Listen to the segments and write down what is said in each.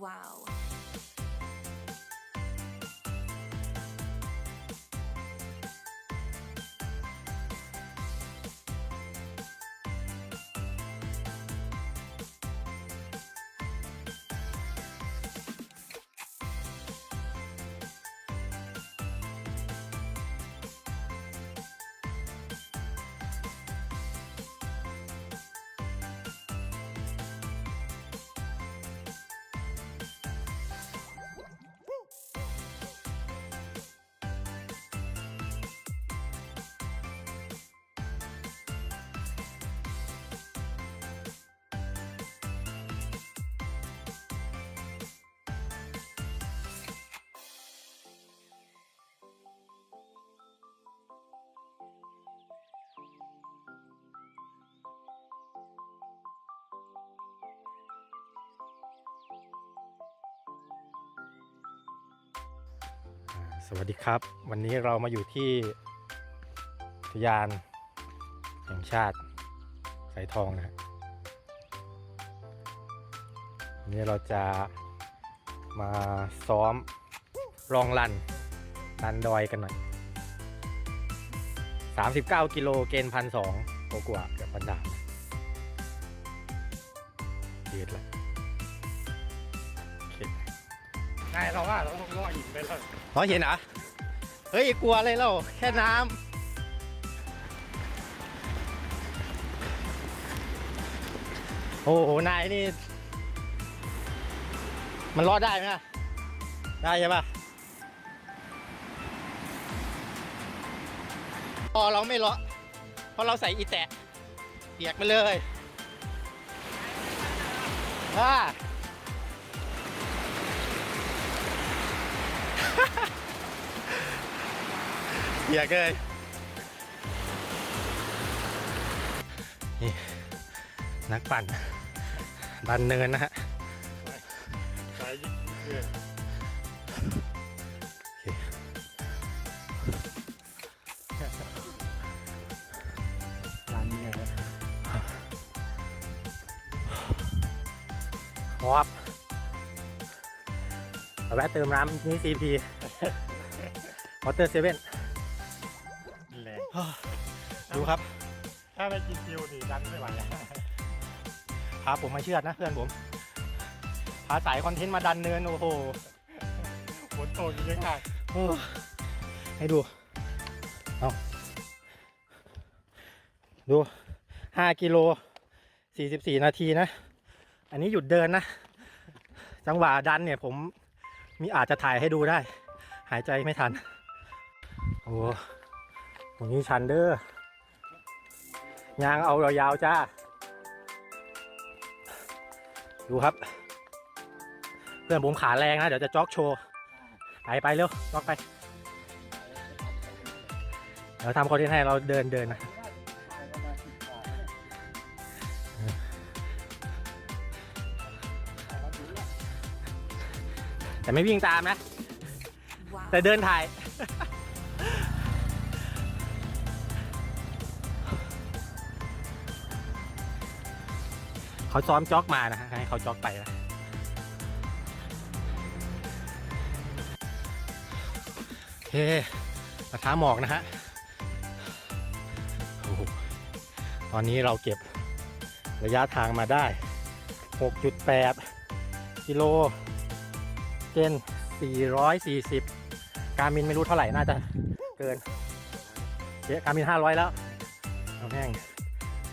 Wow. สวัสดีครับ วันนี้เรามาอยู่ที่อุทยานแห่งชาติสายทองนะวันนี้เราจะมาซ้อมรองลันลันดอยกันหน่อย 39 กิโลเกณฑ์พันสองกว่าเกือบพันดามเดือดละโอเคง่ายเราว่าเราต้องล่อหินไปแล้ว ร้อยเห็นเหรอ เฮ้ย กลัวอะไรเล่าแค่น้ำ โอ้โห นายนี่ มันรอดได้ไหมได้ใช่ปะพอเราไม่เลาะเพราะเราใส่อีแตะเปียกไปเลยว่า เปียกเลยนี่นักปั่นบันเนินนะฮะสายเพื่อนคร้านนี้ไงฮอปเอาแวะเติมน้ำนี่ซีพีวอเตอร์เซเว่น ครับ ถ้าไม่กินคิวนี่ดันไม่ไหวอะพาผมมาเชื่อดนะเพื่อนผม พาสายคอนเทนต์มาดันเนินโอ้โหฝนตกอยู่ยังไงโอ้ให้ดู เอาดูห้ากิโลสี่สิบสี่นาทีนะ อันนี้หยุดเดินนะ จังหวะดันเนี่ยผมมีอาจจะถ่ายให้ดูได้ หายใจไม่ทัน โอ้ตรงนี้ชันเด้อ ยางเอายาวๆจ้า ดูครับ เพื่อนผมขาแรงนะ เดี๋ยวจะจ็อกโชว์ ไปไปเร็วล็อกไป เดี๋ยวทำคอนเทนต์ให้เราเดินเดินนะแต่ไม่วิ่งตามนะ แต่เดินถ่าย เขาซ้อมจ็อกมานะฮะให้เขาจ็อกไปนะโอเคกระทะหมอกนะฮะตอนนี้เราเก็บระยะทางมาได้ 6.8 กิโลเจน440 การมินไม่รู้เท่าไหร่น่าจะเกินเจ๊การมิน 500 แล้วเอาแม่ง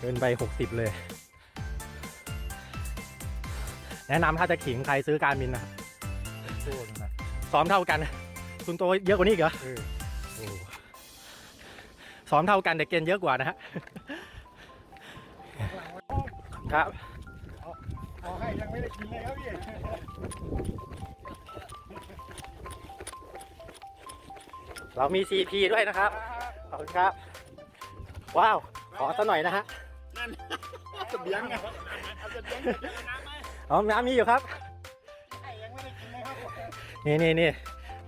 เกินไป 60 เลย แนะนำถ้าจะขิงใครซื้อการมินนะโซ่นะซ้อมเท่ากัน คุณโตเยอะกว่านี้อีกเหรอ เออโอ้ซ้อมเท่ากันแต่เกณฑ์เยอะกว่านะฮะ ครับเอาให้ยังไม่ได้กินเลยครับพี่เรามี CP ด้วยนะครับ ขอบคุณครับ ว้าว ขอสักหน่อยนะฮะ เสบียงไงเอาเสบียงเยอะๆน้ำไหม อ๋อน้ำมีอยู่ครับไอ้ยังไม่ได้กินเลยครับนี่นี่นี่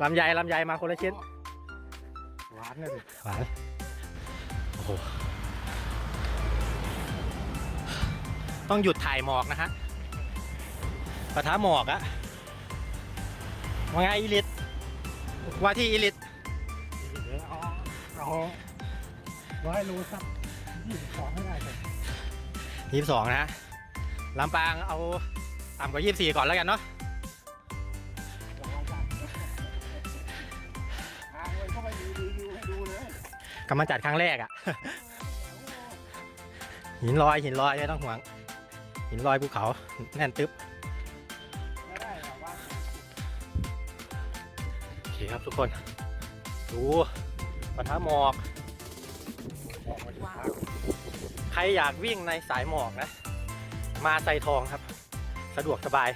ลำไยลำไยมาคนละชิ้นหวานเลยหวานโอ้โหต้องหยุดถ่ายหมอกนะฮะปะทะหมอกอะว่าไงอีลิตว่าที่อีลิตเดี๋ยวเอาเอาร้อยโลสักยี่สิบสองให้ได้เลยยี่สิบสองนะฮะลำปางเอา ต่ำกว่ายี่สิบสี่ก่อนแล้วกันเนาะลองกันทางเข้าไปดูรีวิวให้ดูเลยกำลังจัดครั้งแรกอะหินลอยหินลอยไม่ต้องห่วง หินลอยภูเขาแน่นตึ๊บไม่ได้หรอกว่าโอเคครับทุกคน ดูปะทะหมอก ใครอยากวิ่งในสายหมอกนะ มาไซทองครับ สะดวกสบาย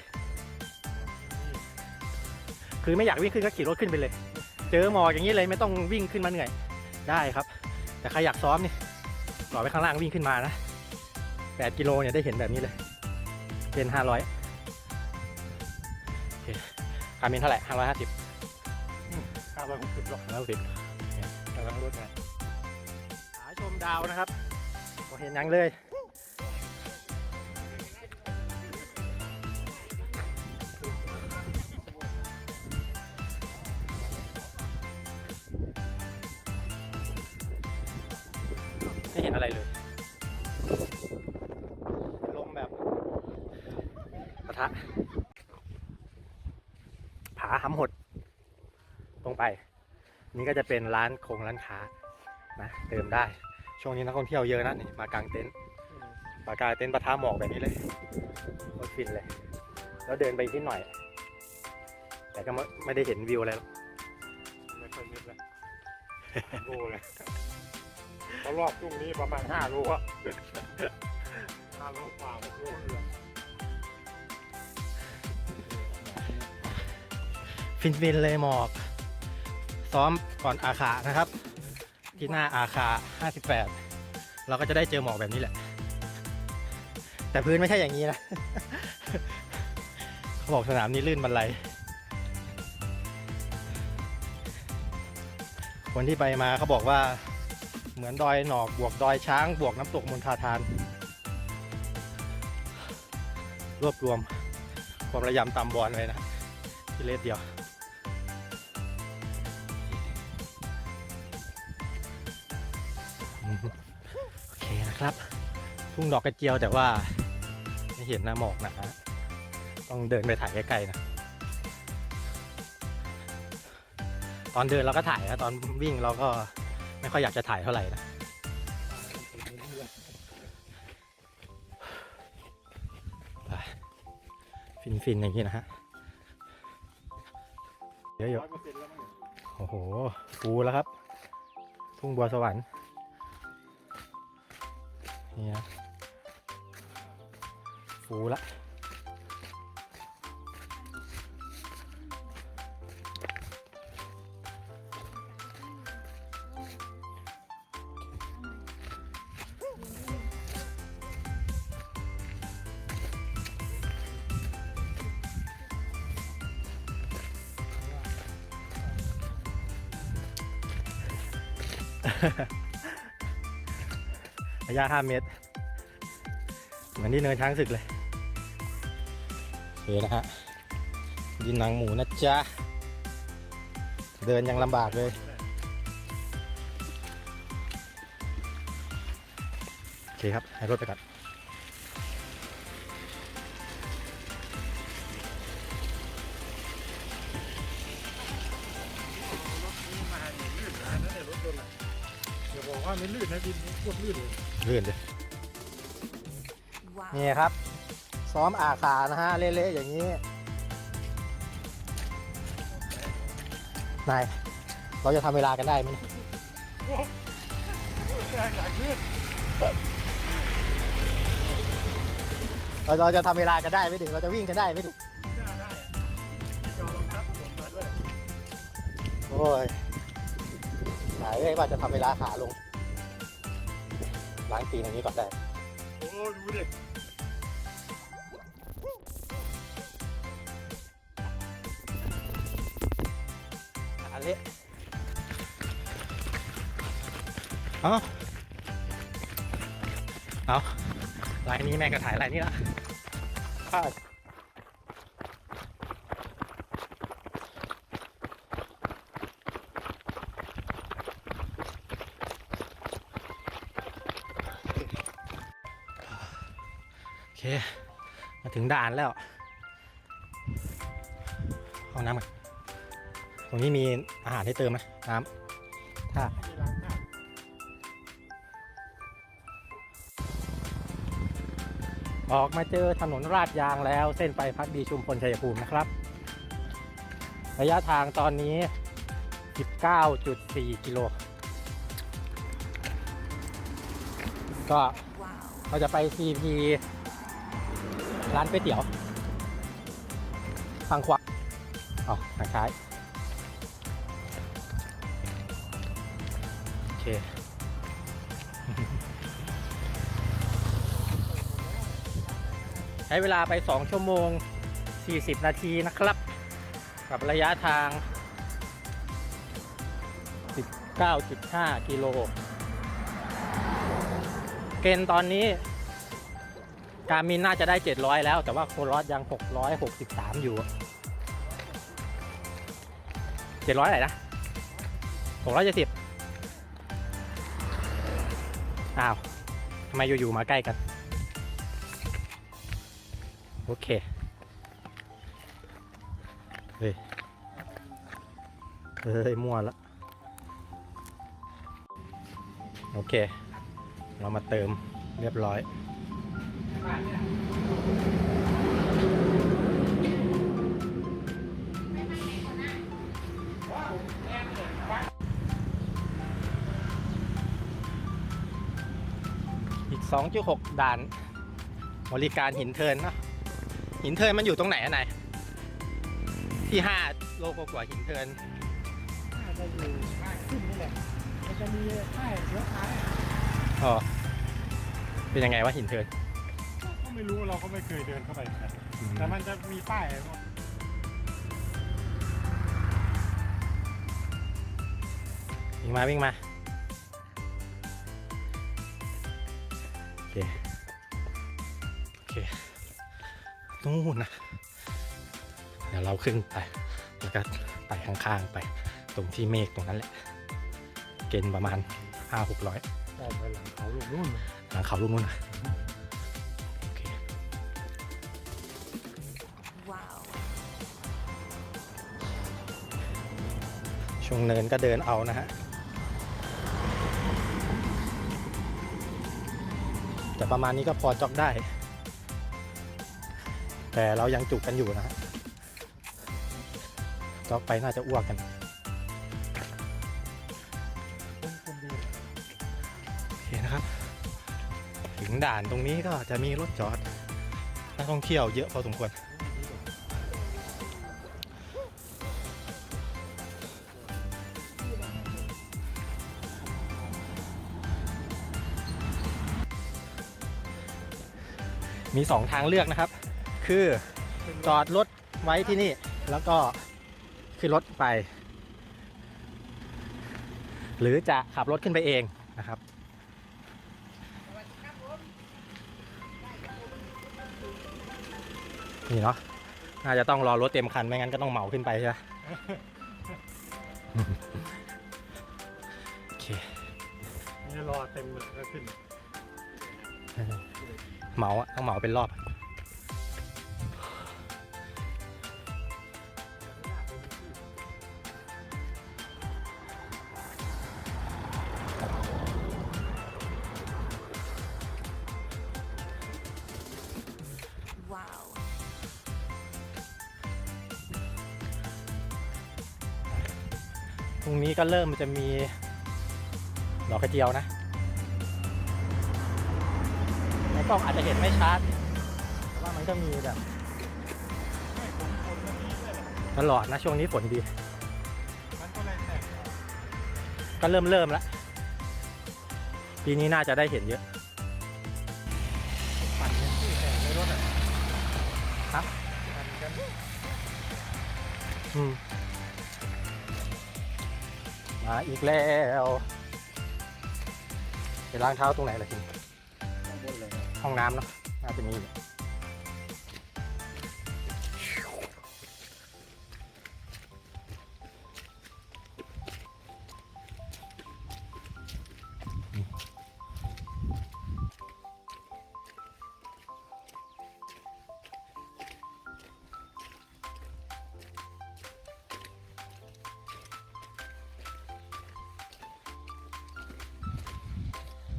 คือไม่อยากวิ่งขึ้นก็ขี่รถขึ้นไปเลย เจอหมอกอย่างนี้เลยไม่ต้องวิ่งขึ้นมาเหนื่อย ได้ครับ แต่ใครอยากซ้อมนี่ต่อไปข้างล่างวิ่งขึ้นมานะ8กิโลเนี่ยได้เห็นแบบนี้เลย เป็น500โอเคคามินเท่าไหร่550ข้าวไปผมติดหรอกแล้วสิบกำลังรถไงหาชมดาวนะครับผมเห็นยังเลย นี่ก็จะเป็นร้านคงร้านค้านะเติมได้ ช่วงนี้นักท่องเที่ยวเยอะนะนี่มากางเต็นท์มากางเต็นท์ปะทะหมอกแบบนี้เลยรถฟินเลย แล้วเดินไปอีกนิดหน่อย แต่ก็ไม่ไม่ได้เห็นวิวอะไรหรอกไม่ค่อยมิดเลยโลเลยเขารอบตรงนี้ประมาณห้าโลอะห้าโลกว่าหกโลเลยฟินฟินๆเลยหมอกซ้อม ก่อนอาคานะครับ ที่หน้าอาคา 58 เราก็จะได้เจอหมอกแบบนี้แหละ แต่พื้นไม่ใช่อย่างนี้นะเขาบอกสนามนี้ลื่นบันไลคนที่ไปมาเขาบอกว่าเหมือนดอยหนอกบวกดอยช้างบวกน้ำตกมนทาทาน รวบรวมความระยำตำบอลเลยนะที่เลสเดียว นะครับทุ่งดอกกระเจียวแต่ว่าไม่เห็นหน้าหมอกนะฮะต้องเดินไปถ่ายใกล้ๆนะ ตอนเดินเราก็ถ่ายนะตอนวิ่งเราก็ไม่ค่อยอยากจะถ่ายเท่าไหร่นะฟินๆอย่างนี้นะฮะเยอยเปอร์เซ็นต์แล้วมั้งๆโอ้โหฟูแล้วครับ ทุ่งบัวสวรรค์ นี่นะฟูละ ระยะ 5 เมตร เหมือนที่เนินช้างศึกเลยโอเคนะฮะดินหนังหมูนะจ๊ะ เดินยังลำบากเลย โอเคครับ ให้รถไปก่อน ไม่ลื่นนะดินโคตรลื่นเลยเลื่อนเลยนี่ครับ ซ้อมอาขานะฮะ เละๆอย่างนี้นายเราจะทำเวลากันได้ไหมเราเราจะทำเวลากันได้ไหมถึงเราจะวิ่งกันได้ไหมด้ได้จอรองรับผมมาด้วยโอ้ยหายเลยว่าจะทำเวลาขาลง ล้างตีนอย่างนี้ก่อนได้โอ้ดูดิขาเละเอาเอาลายนี้แม่งก็ถ่ายลายนี้ละพลาด ถึงด่านแล้วห้องน้ำกันตรงนี้มีอาหารให้เติมไหมน้ำถ้าออกมาเจอถนนราดยางแล้วเส้นไปพักดีชุมพลชัยภูมินะครับ ระยะทางตอนนี้ 19.4 กิโล ก็เราจะไป CP ร้านก๋วยเตี๋ยวทางขวาเอาทางซ้ายโอเคใช้เวลาไป 2 ชั่วโมง 40 นาทีนะครับ กับระยะทาง 19.5 กิโล เกณฑ์ตอนนี้ การมินน่าจะได้ 700 แล้วแต่ว่าโคลอสยัง 663 อยู่ 700อะไรนะ 670 อ้าวทำไมอยู่ ๆ มาใกล้กัน โอเค เฮ้ย เฮ้ย มั่วละ โอเค เรามาเติมเรียบร้อย อีก 2.6 ด่าน บริการหินเทินเนอะหินเทินมันอยู่ตรงไหนอะไหนายที่ 5 โลกว่าๆหินเทินน่าจะอยู่ข้างขึ้นนี่แหละมันจะมีป้ายเลี้ยวซ้ายอะอ๋อเป็นยังไงวะหินเทินก็ ไม่รู้เราก็ไม่เคยเดินเข้าไปเหมือนกันแต่มันจะมีป้ายวิ่งมาวิ่งมาโอเคโอเคนู่นนะเดี๋ยวเราขึ้นไป แล้วก็ไปข้างๆไป ตรงที่เมฆตรงนั้นแหละ เกณฑ์ประมาณ5 600ออกไปหลังเขาลูกนู่น หลังเขาลูกนู้นนะ งเนินก็เดินเอานะฮะแต่ประมาณนี้ก็พอจ็อกได้ แต่เรายังจุกกันอยู่นะฮะจ็อกไปน่าจะอ้วกกันเป็นคนดีโอเคนะครับ ถึงด่านตรงนี้ก็จะมีรถจอดนักท่องเที่ยวเยอะพอสมควร มีสองทางเลือกนะครับ คือจอดรถไว้ที่นี่ แล้วก็ขึ้นรถไป หรือจะขับรถขึ้นไปเองนะครับ นี่เนาะน่าจะต้องรอรถเต็มคัน ไม่งั้นก็ต้องเหมาขึ้นไปใช่ไหมโอเคนี่รอเต็มเลยแล้วขึ้น เหมาอะต้องเหมาเป็นรอบว้าวพรุ่งนี้ก็เริ่มจะมีดอกกระเจียวนะ กล้องอาจจะเห็นไม่ชัดแต่ว่ามันก็มีแบบตลอดนะช่วงนี้ฝนดี มันก็เลยแตกกก็เริ่มเริ่มแล้วปีนี้น่าจะได้เห็นเยอะปั่นกันที่แข่งในรถอะครับปั่นกันอืมมาอีกแล้วไปล้างเท้าตรงไหนล่ะที ห้องน้ำเนาะน่าจะมี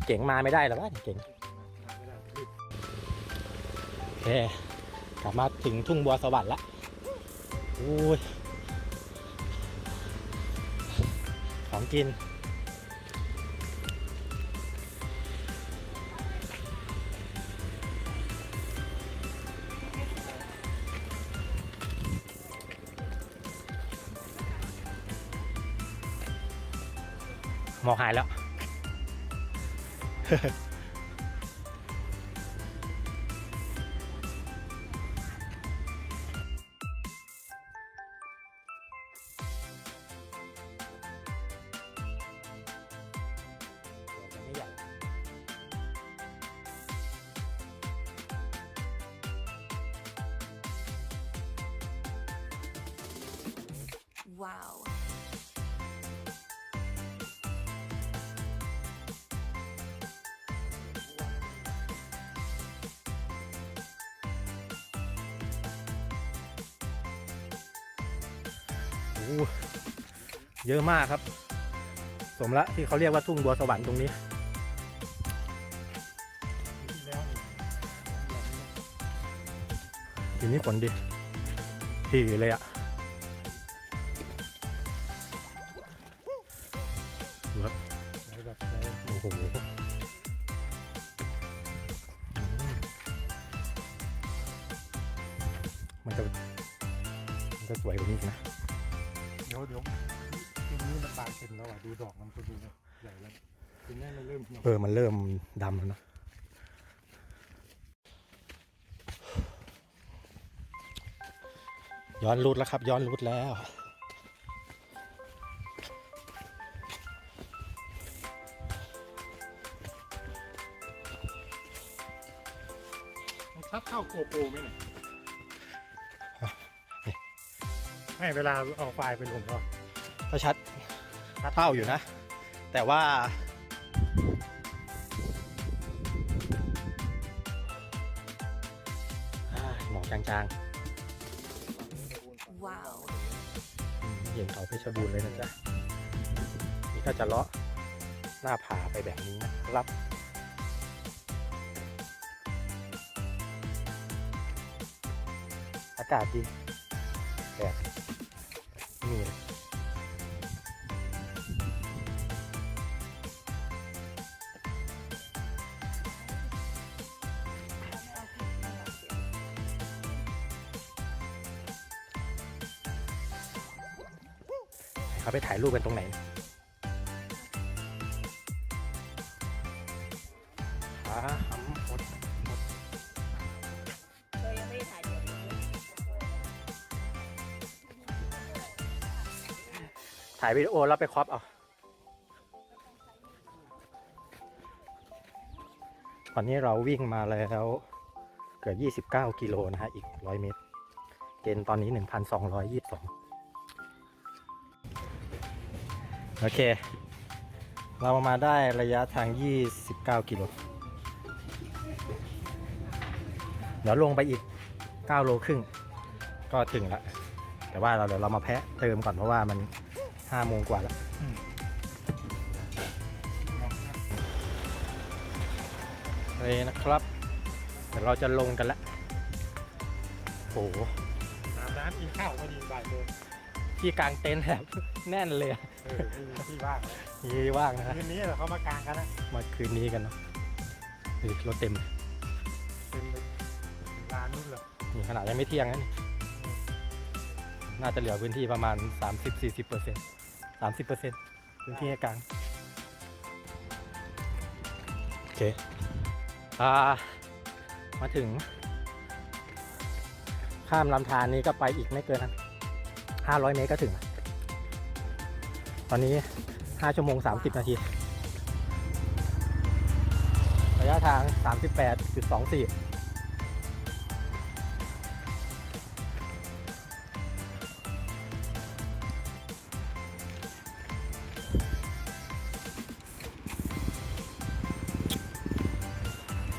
เก๋งมาไม่ได้หรอวะเก๋ง คกลับมาถึงทุ่งบัวสวรรค์ละโอ้ยของกิน หมอกหายแล้ว wow เยอะมากครับ สมละที่เขาเรียกว่าทุ่งบัวสวรรค์ตรงนี้ ทีนี่ทีนี้ผลดีถี่เลยอะร มันจะมันจะสวยกว่านี้อีกนะเดี๋ยวเดี๋ยวตรงนี้มันบานเต็มแล้วอะดูดอกมันก็ดูใหญ่แล้วทีนี้มันเริ่มเหี่ยวเออมันเริ่มดำแล้วนะย้อนรูดแล้วครับ ย้อนรูดแล้วมันชัดเข้าโกโปรไหมเนี่ย ไม่เวลาเอาไฟล์ไปลงก็ก็ชัดเท่าอยู่นะ แต่ว่าอ่าหมอกจาง Wow. ๆอืมเห็นเขาเพชรบูรณ์เลยนะจ๊ะ นี่ก็จะเลาะหน้าผาไปแบบนี้นะครับอากาศดีแดด ผาหำหดเรายังไม่ได้ถ่ายเดี๋ยวนี้ถ่ายวิดีโอแล้วไปครอปเอาตอนนี้เราวิ่งมาแล้วเกือบ29 กิโลนะฮะ อีก 100 เมตร เกณฑ์ตอนนี้ 1,222 โอเค เรามาได้ระยะทาง 29 กิโล เดี๋ยวลงไปอีก 9 โลครึ่ง ก็ถึงละ แต่ว่าเราเดี๋ยวเรามาแพะเติมก่อนเพราะว่ามัน5โมงกว่าแล้วเลยนะครับ เดี๋ยวเราจะลงกันแล้วโอ้โหอาบน้ำกินข้าวพอดีบ่ายโมงที่กลางเต็นท์แบบแน่นเลยอะเออไม่มีที่ว่างแล้วที่ว่างนะฮะคืนนี้เราเขามากางกันนะมาคืนนี้กันเนาะนี่รถเต็มเลย ขนาดยังไม่เที่ยงนะนี่น่าจะเหลือพื้นที่ประมาณ 30-40%เปอร์เซ็นต์สามสิบเปอร์เซ็นต์พื้นที่ให้กลางโอเคอ่ามาถึง ข้ามลำธารนี้ก็ไปอีกไม่เกินห้าร้อยเมตรก็ถึง ตอนนี้ห้าชั่วโมงสามสิบนาที ระยะทางสามสิบแปดจุดสองสี่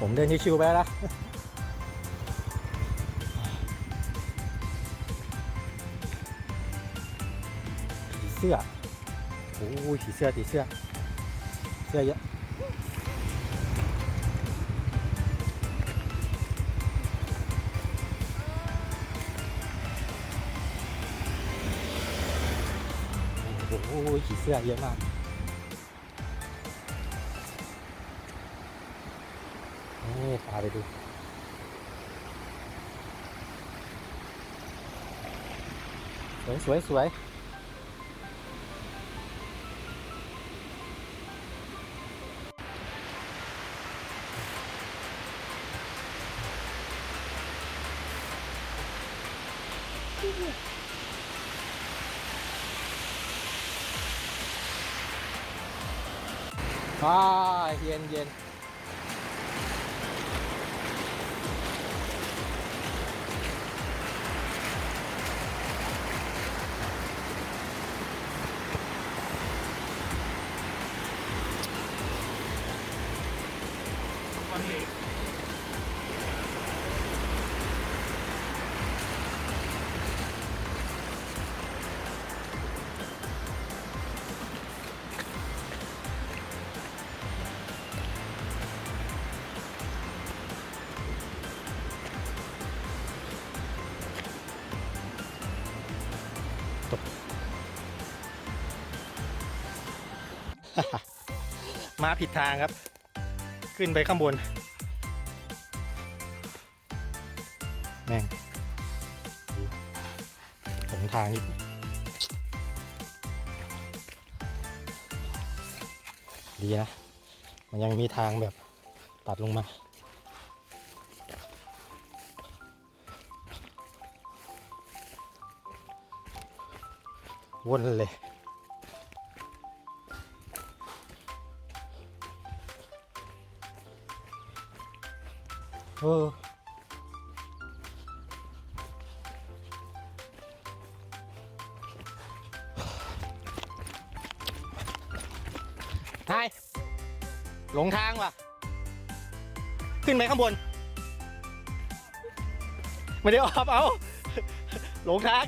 ผมเดินชิวๆไปแล้วนะผีเสื้อโอ้ยผีเสื้อผีเสื้อ เสื้อเยอะโอ้โหผีเสื้อเยอะมาก นี่พาไปดูสวยสวยสวย มาผิดทางครับ ขึ้นไปข้างบน ดีนะ มันยังมีทางแบบตัดลงมา วนเลยเออ ขึ้นไปข้างบน ไม่ได้ออฟเอาหลงทาง